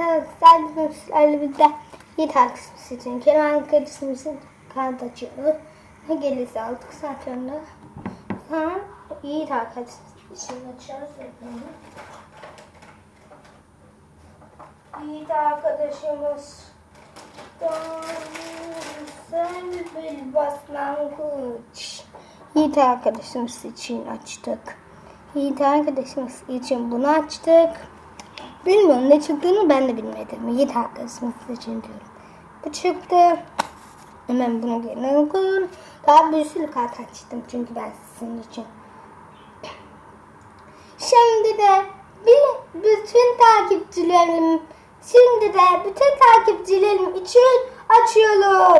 Arkadaşlar sizlerle birlikte Yiğit arkadaşımız için Kerem kart açıyoruz. Ne gelirse aldık saatlerinde. Sonra Yiğit arkadaşımız için açıyoruz. Yiğit arkadaşımız güzel bir başlangıç. Yiğit arkadaşımız için açtık. Yiğit arkadaşımız için bunu açtık. Bilmiyorum ne çıktığını ben de bilmedim. Yiğit arkadaşımız için diyorum. Bu çıktı. Hemen bunu yerine koyuyorum. Daha bir sürü kart açtım çünkü ben sizin için. Şimdi de bütün takipçilerim şimdi de bütün takipçilerim için açıyorum.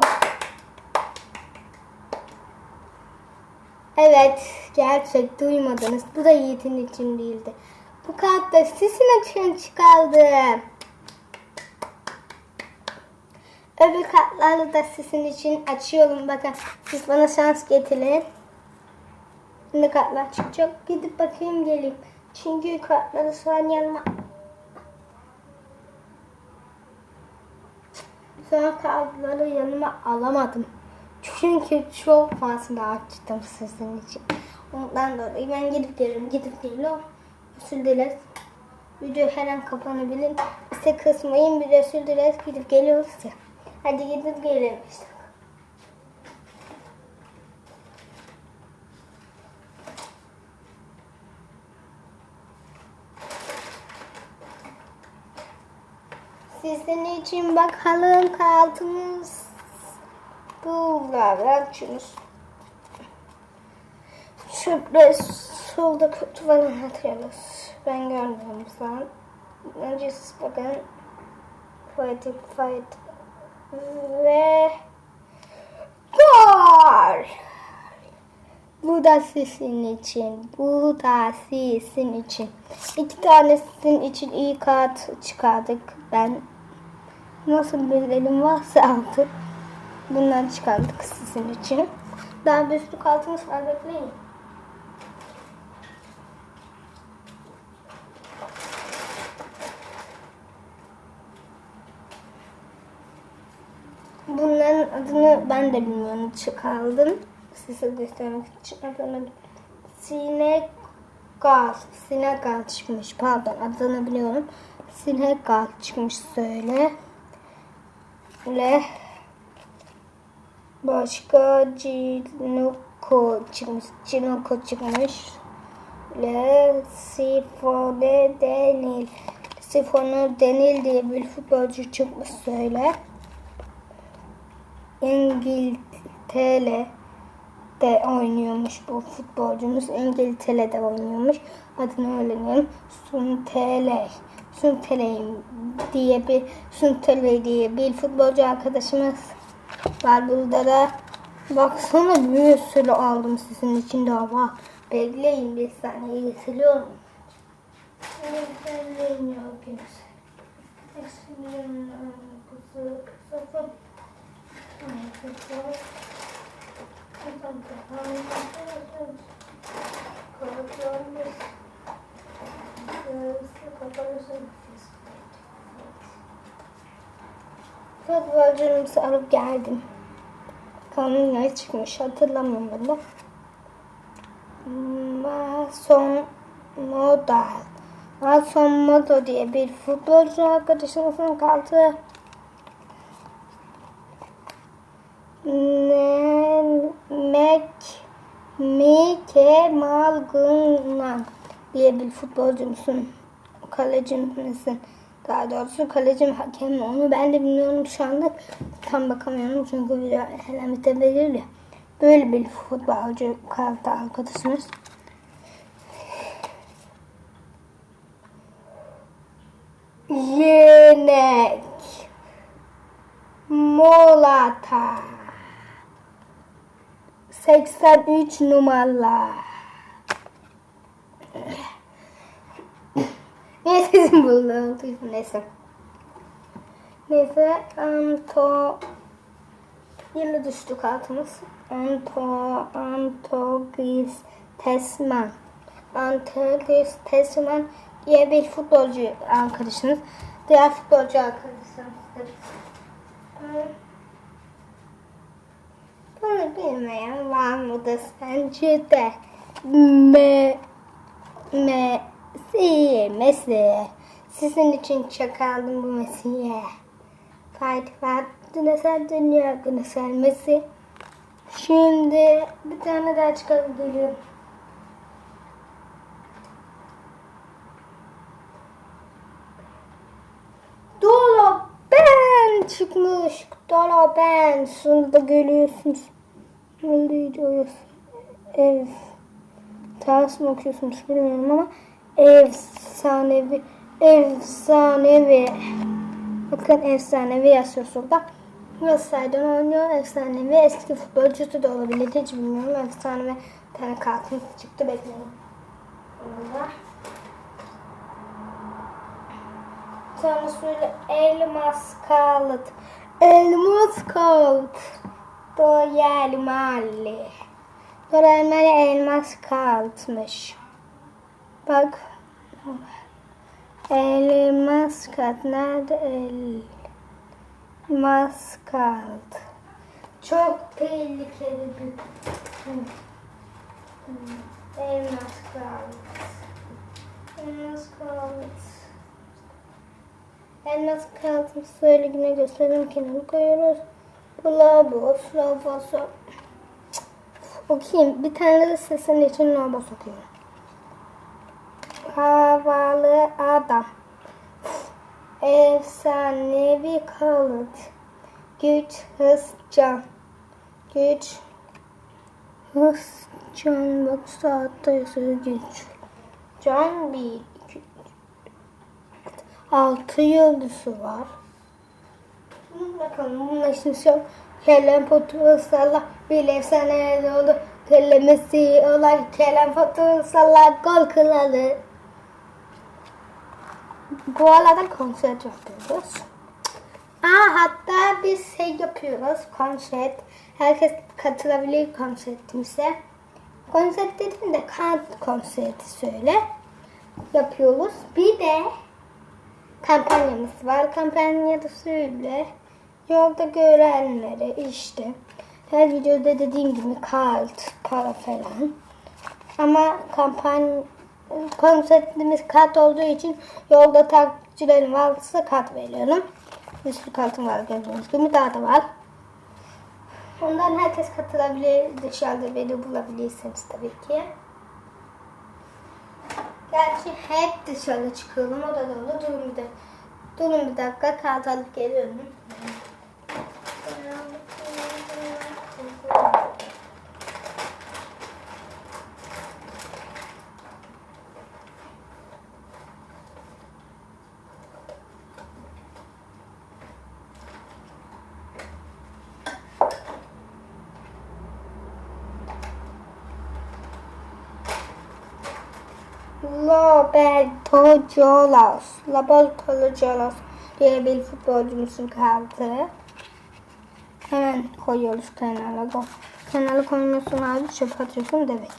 Evet, gerçek duymadınız. Bu da Yiğit'in için değildi. Bu kart da sizin için çıkardı. Öbür kartları da sizin için açıyorum. Bakın siz bana şans getirin. Ne kartlar çıkacak? Gidip bakayım geleyim. Çünkü kartları şu an yanıma... Sonra kartları yanıma alamadım. Çünkü çok fazla açtım sizin için. Ondan dolayı ben gidip gelirim, gidip geliyorum. Özür dileriz. Video her an kapanabilir. İşte kısmayın özür dileriz gidip geliyoruz ya. Hadi gidip gelelim işte. Sizin için bakalım kartımız Burada açıyoruz. Şurada solda kötü falan atıyoruz. Ben görmüyorum an. Önce siz bakın. Fight, fight. Ve gol. Bu da sizin için. Bu da sizin için. İki tane sizin için iyi kart çıkardık. Ben nasıl bir elim varsa artık bundan çıkardık sizin için. Daha bir sürü kartımız var bekleyin. Adını ben de bilmiyorum çıkardım. Size göstermek için adını Sinegal. Sinegal çıkmış pardon adını biliyorum. Sinegal çıkmış söyle. Le Başka Cinoko çıkmış. Cinoko çıkmış. Le Sifone Denil. Sifone Denil diye bir futbolcu çıkmış söyle. İngiltere de oynuyormuş bu futbolcumuz. İngiltere'de oynuyormuş. Adını öğrenelim. Suntele. Suntele diye bir Suntele diye bir futbolcu arkadaşımız var burada da. Baksana bir sürü aldım sizin için daha var. Bekleyin bir saniye getiriyorum. Bekleyin kuzu kısa Futbolcumuzu alıp geldim. Kanun ne çıkmış hatırlamıyorum ben de. Mason Moda. Mason Moda diye bir futbolcu arkadaşımızın kaldı. Mike Malgunan diye bir futbolcumsun. Kalecimsin. Daha doğrusu kalecim hakem mi onu ben de bilmiyorum şu anda. Tam bakamıyorum çünkü video elemete ya. Böyle bir futbolcu kaldı arkadaşımız. Yenek Molata 83 numara Neyse sesim buldum. Neyse. Neyse. Anto Yine düştü kartımız. Anto Antogis Tesman. Antogis Tesman diye bir futbolcu arkadaşınız. Diğer futbolcu arkadaşlarımızdır. Hı. Bunu bilmeyen var mıdır sence de? Me, Messi, Messi. Sizin için çakaldım bu Messi'ye. Fatih Fatih Güneşer Dünya Güneşer Messi. Şimdi bir tane daha çıkalım çıkmış. Dolabem. Sonunda görüyorsunuz. O Ev. Ters mi okuyorsunuz bilmiyorum ama efsanevi. Efsanevi. Bakın efsanevi yazıyor şurada. Galatasaray'dan oynuyor. Efsanevi eski futbolcusu da olabilir. Hiç bilmiyorum. Efsanevi tane kartım çıktı. Bekleyin. Burada. Sonra söyle elmas kalıt. Elmas kalıt. Doyal mahalle. Doyal elmas kalıtmış. Bak. Elmas kat. Nerede elmas kalt? Çok tehlikeli bir elmas kalt. Elmas kalt. Elmas kağıtını söyle güne gösterelim kenara koyuyoruz. Labos, labos. Okuyayım. Bir tane de sesin için labos okuyorum. Havalı adam. Efsanevi kalıt. Güç, hız, can. Güç, hız, can. Bak saatte yazıyor güç. Can bir, altı yıldızı var. Bakalım bunun işiniz yok. Kellen potu salla bir efsane oldu. Kellemesi olay kellen potu salla gol kralı. Bu arada konser yapıyoruz. Aa, hatta biz şey yapıyoruz konser. Herkes katılabilir konsertimize. Konser dedim de kant konserti söyle. Yapıyoruz. Bir de kampanyamız var. Kampanyada söyle. Yolda görenlere işte her videoda dediğim gibi kart, para falan. Ama kampanya konseptimiz kart olduğu için yolda takipçilerim varsa kart veriyorum. Bir sürü kartım var gördüğünüz gibi daha da var. Ondan herkes katılabilir. Dışarıda beni bulabilirsiniz tabii ki. Gerçi hep dışarı çıkıyorum. O da doğru. Durun bir dakika. Durun bir dakika. Kağıt alıp geliyorum. Roberto Jolas. Roberto Jolas diye bir futbolcumuzun kaldı. Hemen koyuyoruz kenara. Kenara koymuyorsun abi çöp atıyorsun demek.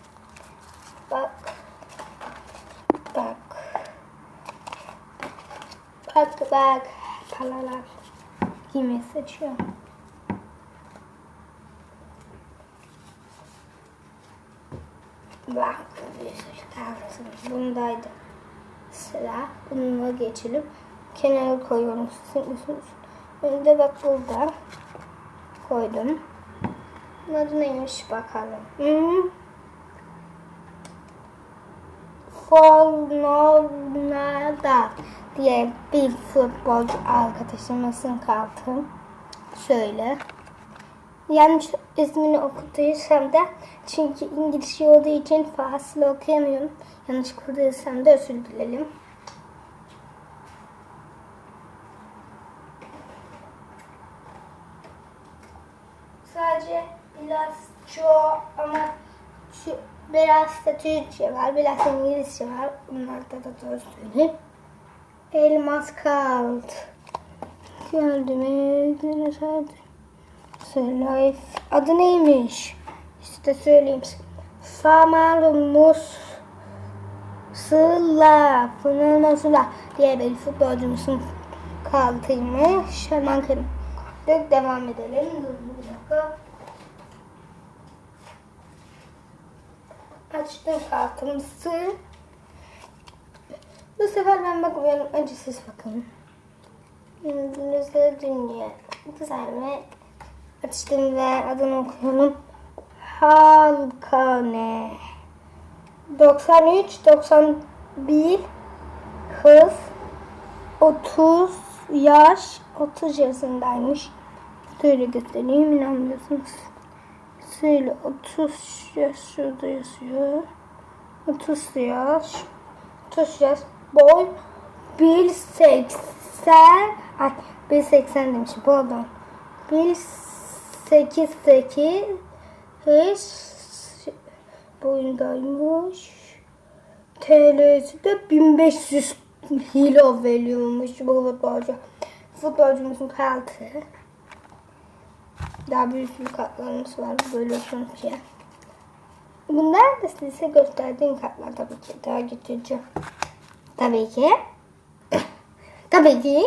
Bak. Bak. Bak bak. Paralar. Kime seçiyor? Bak. Kahretsin. Bundaydı. Sıra. Bununla geçelim. Kenara koyuyorum. Önde bak burada. Koydum. Bunun neymiş bakalım. Hmm. Fornada diye bir futbolcu arkadaşımızın kaldı. Şöyle. Yanlış ismini okuduysam da çünkü İngilizce olduğu için fazla okuyamıyorum. Yanlış okuduysam da özür dilerim. Sadece biraz çoğu ama şu biraz da Türkçe var, biraz İngilizce var. Bunlarda da doğru söyleyeyim. Elmas kaldı. Gördüm. Söyle. Adı neymiş? İşte söyleyeyim. Famalmus Sıla, Fırnına Sıla diye bir futbolcumuzun. Hemen kenara koyduk. Devam edelim. Dur bir dakika. Açtım kartımızı. Bu sefer ben bakmıyorum. Önce siz bakın. Yüzünüzde dünya. Güzel mi? Açtım ve adını okuyorum. Halkane. 93, 91 hız 30 yaş 30 yaşındaymış. Şöyle göstereyim inanmıyorsunuz. Şöyle 30 yaş şurada yazıyor. 30 yaş 30 yaş boy 1.80 ay 1.80 demişim pardon 1.88 hız boyundaymış. TL'si de 1500 kilo veriyormuş bu futbolcu. Futbolcumuzun kartı. Daha bir sürü kartlarımız var bölüyorsunuz ya. Bunlar da size gösterdiğim kartlar tabii ki. Daha getireceğim. Tabii ki. tabii ki.